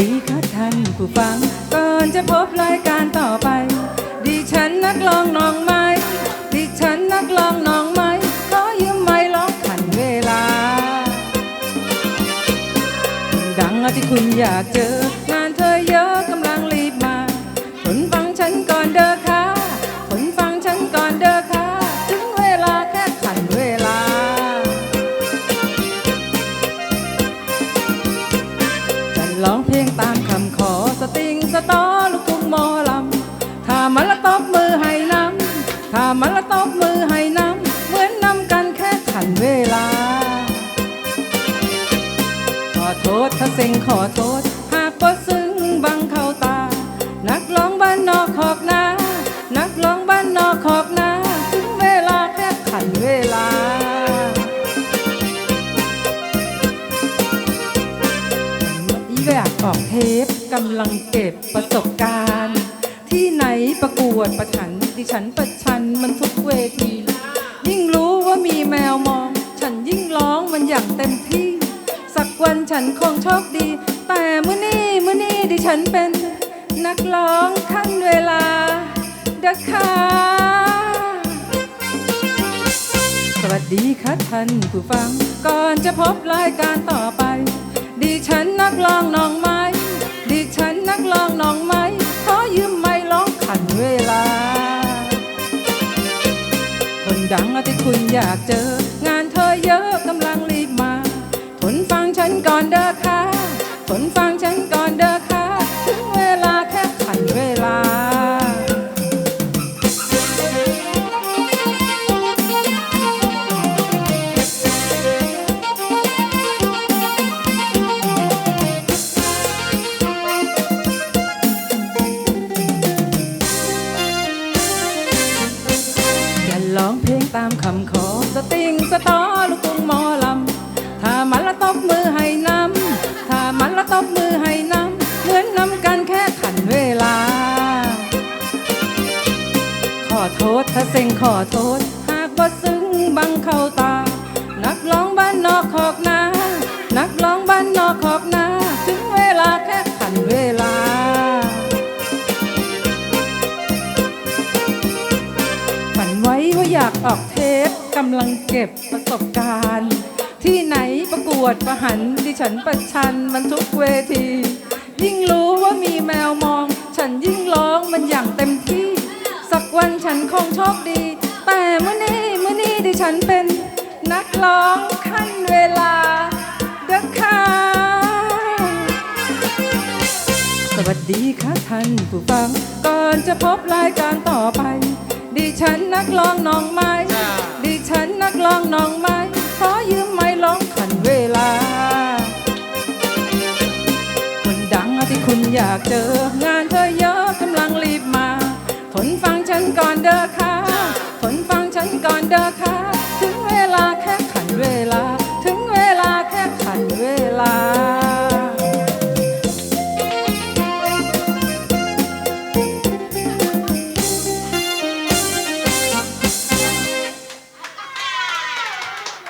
ดีครัท่านผู้ฟัง ก่อนจะพบรายการต่อไป ดิฉันนักลองน้องไม้ ดิฉันนักลองน้องไม้ ขอยืมไม้ร้องขันเวลา ดังที่คุณอยากเจองานเธอเยอะกำลังรีบมาทนฟังฉันก่อนเด้อ ร้องเพลงตามคำขอสติงสตอลูกทุ่งหมอลำถ้ามันละตบมือให้น้ำถ้ามันละตบมือให้น้ำเหมือนนำกันแค่ขันเวลา ขอโทษถ้าเซ็งขอโทษ ออกเทปกำลังเก็บประสบการณ์ ที่ไหนประกวดประชันดิฉันประชันมันทุกเวที ยิ่งรู้ว่ามีแมวมอง ฉันยิ่งร้องมันอย่างเต็มที่ สักวันฉันคงโชคดี แต่มื้อนี้มื้อนี้ดิฉันเป็นนักร้องขั้นเวลาเด็กค่ะสวัสดีค่ะท่านผู้ฟังก่อนจะพบรายการต่อไป ดิฉันนักร้องน้องไม้ ดิฉันนักร้องน้องไม้ ขอยืมไม้ร้องขันเวลา คนดังที่คุณอยากเจอ งานเธอเยอะกำลังรีบมา ทนฟังฉันก่อนเด้อค่ะ ทนฟังฉันก่อนเด้อ สติงสตอลูกกรุงหมอลำ ถ้ามันละตบมือให้น้ำ ถ้ามันละตบมือให้น้ำ เหมือนน้ำกันแค่ขันเวลา ขอโทษถ้าเซ็งขอโทษ หากว่ซึ้งบังเข้าตา นักร้องบ้านนอกขอกนานักร้องบ้านนอกขอกนาถึงเวลาแค่ขันเวลาฝันไว้ว่าอยากออก กำลังเก็บประสบการณ์ ที่ไหนประกวดประหันดิฉันประชันมันทุกเวที ยิ่งรู้ว่ามีแมวมอง ฉันยิ่งร้องมันอย่างเต็มที่ สักวันฉันคงโชคดี แต่เมื่อนี้เมื่อนี้ดิฉันเป็นนักร้องขั้นเวลาเด้อค่ะสวัสดีค่ะท่านผู้ฟัง ก่อนจะพบรายการต่อไป ดิฉันนักร้องน้องไม้ ดิฉันนักร้องน้องไม้ ขอยืมไม้ร้องขันเวลา คนดังที่คุณอยากเจองาน